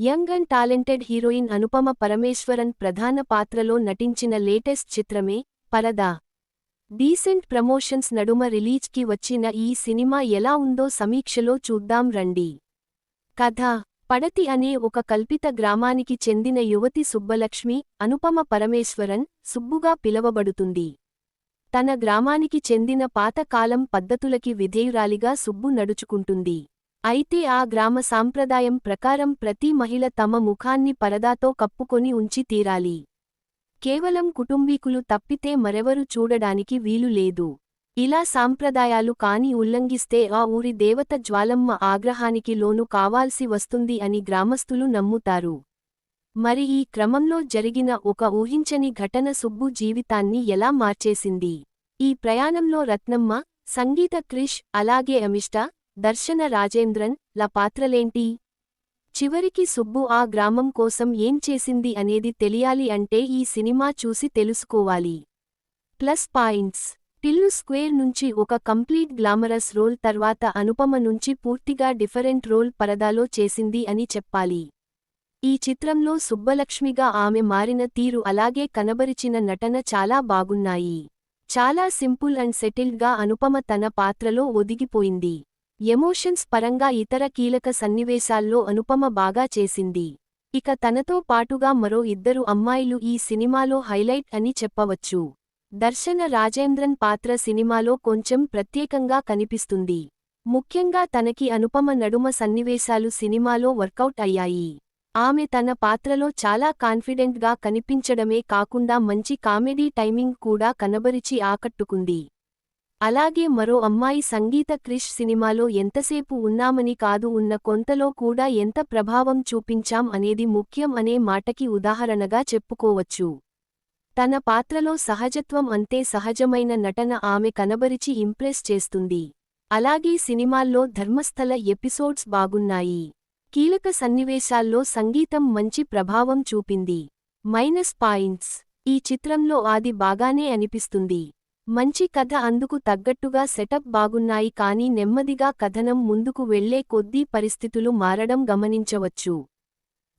Young and talented heroine Anupama Parameswaran ప్రధాన పాత్రలో నటించిన లేటెస్ట్ చిత్రమే పరదా. డీసెంట్ ప్రమోషన్స్ నడుమ రిలీజ్కి వచ్చిన ఈ సినిమా ఎలా ఉందో సమీక్షలో చూద్దాం రండి. కథ. పడతి అనే ఒక కల్పిత గ్రామానికి చెందిన యువతి సుబ్బలక్ష్మి అనుపమ పరమేశ్వరన్ సుబ్బుగా పిలవబడుతుంది. తన గ్రామానికి చెందిన పాతకాలం పద్ధతులకి విధేయురాలిగా సుబ్బు నడుచుకుంటుంది. అయితే ఆ గ్రామ సాంప్రదాయం ప్రకారం ప్రతి మహిళ తమ ముఖాన్ని పరదాతో కప్పుకొని ఉంచి తీరాలి. కేవలం కుటుంబీకులు తప్పితే మరెవరు చూడడానికి వీలు లేదు. ఇలా సాంప్రదాయాలు కాని ఉల్లంఘిస్తే ఆ ఊరి దేవత జ్వాలమ్మ ఆగ్రహానికి లోను కావాల్సి వస్తుంది అని గ్రామస్థులు నమ్ముతారు. మరి ఈ క్రమంలో జరిగిన ఒక ఊహించని ఘటన సుబ్బు జీవితాన్ని ఎలా మార్చేసింది? ఈ ప్రయాణంలో రత్నమ్మ సంగీత క్రిష్ అలాగే అమిష్ట దర్శన రాజేంద్రన్ ల పాత్రలేంటి? చివరికి సుబ్బు ఆ గ్రామం కోసం ఏం చేసింది అనేది తెలియాలి అంటే ఈ సినిమా చూసి తెలుసుకోవాలి. Plus points. టిల్లు స్క్వేర్ నుంచి ఒక కంప్లీట్ గ్లామరస్ రోల్ తర్వాత అనుపమ నుంచి పూర్తిగా డిఫరెంట్ రోల్ పరదాలో చేసింది అని చెప్పాలి. ఈ చిత్రంలో సుబ్బలక్ష్మిగా ఆమె మారిన తీరు అలాగే కనబరిచిన నటన చాలా బాగున్నాయి. చాలా సింపుల్ అండ్ సెటిల్డ్గా అనుపమ తన పాత్రలో ఒదిగిపోయింది. ఎమోషన్స్ పరంగా ఇతర కీలక సన్నివేశాల్లో అనుపమ బాగా చేసింది. ఇక తనతో పాటుగా మరో ఇద్దరు అమ్మాయిలు ఈ సినిమాలో హైలైట్ అని చెప్పవచ్చు. దర్శన రాజేంద్రన్ పాత్ర సినిమాలో కొంచెం ప్రత్యేకంగా కనిపిస్తుంది. ముఖ్యంగా తనకి అనుపమ నడుమ సన్నివేశాలు సినిమాలో వర్కౌట్ అయ్యాయి. ఆమె తన పాత్రలో చాలా కాన్ఫిడెంట్గా కనిపించడమే కాకుండా మంచి కామెడీ టైమింగ్ కూడా కనబరిచి ఆకట్టుకుంది. అలాగే మరో అమ్మాయి సంగీత క్రిష్ సినిమాలో ఎంతసేపు ఉన్నామని కాదు ఉన్న కొంతలో కూడా ఎంత ప్రభావం చూపించాం అనేది ముఖ్యం అనే మాటకి ఉదాహరణగా చెప్పుకోవచ్చు. తన పాత్రలో సహజత్వం అంతే సహజమైన నటన ఆమె కనబరిచి ఇంప్రెస్ చేస్తుంది. అలాగే సినిమాల్లో ధర్మస్థల ఎపిసోడ్స్ బాగున్నాయి. కీలక సన్నివేశాల్లో సంగీతం మంచి ప్రభావం చూపింది. Minus points. ఈ చిత్రంలో ఆది బాగానే అనిపిస్తుంది. మంచి కథ అందుకు తగ్గట్టుగా సెటప్ బాగున్నాయి కానీ నెమ్మదిగా కథనం ముందుకు వెళ్ళే కొద్దీ పరిస్థితులు మారడం గమనించవచ్చు.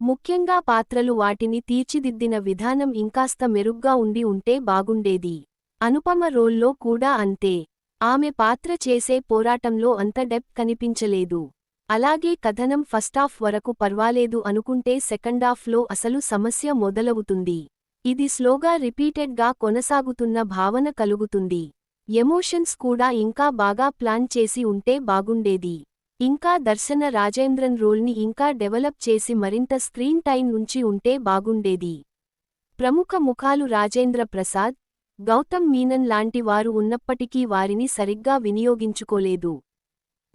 ముఖ్యంగా పాత్రలు వాటిని తీర్చిదిద్దిన విధానం ఇంకాస్త మెరుగ్గా ఉండి ఉంటే బాగుండేది. అనుపమ రోల్లో కూడా అంతే. ఆమె పాత్ర చేసే పోరాటంలో అంత డెప్ కనిపించలేదు. అలాగే కథనం ఫస్టాఫ్ వరకు పర్వాలేదు అనుకుంటే సెకండాఫ్లో అసలు సమస్య మొదలవుతుంది. ఇది స్లోగా రిపీటెడ్గా కొనసాగుతున్న భావన కలుగుతుంది. ఎమోషన్స్ కూడా ఇంకా బాగా ప్లాన్ చేసి ఉంటే బాగుండేది. ఇంకా దర్శన రాజేంద్రన్ రోల్ని ఇంకా డెవలప్ చేసి మరింత స్క్రీన్ టైం నుంచి ఉంటే బాగుండేది. ప్రముఖ ముఖాలు రాజేంద్ర ప్రసాద్ గౌతమ్ మీనన్ లాంటి వారు ఉన్నప్పటికీ వారిని సరిగ్గా వినియోగించుకోలేదు.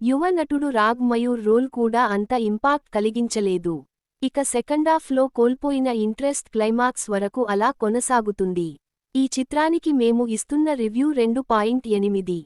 యువ నటుడు రాగ్ మయూర్ రోల్ కూడా అంత ఇంపాక్ట్ కలిగించలేదు. ఇక సెకండాఫ్లో కోల్పోయిన ఇంట్రెస్ట్ క్లైమాక్స్ వరకు అలా కొనసాగుతుంది. ఈ చిత్రానికి మేము ఇస్తున్న రివ్యూ రెండు పాయింట్ ఎనిమిది.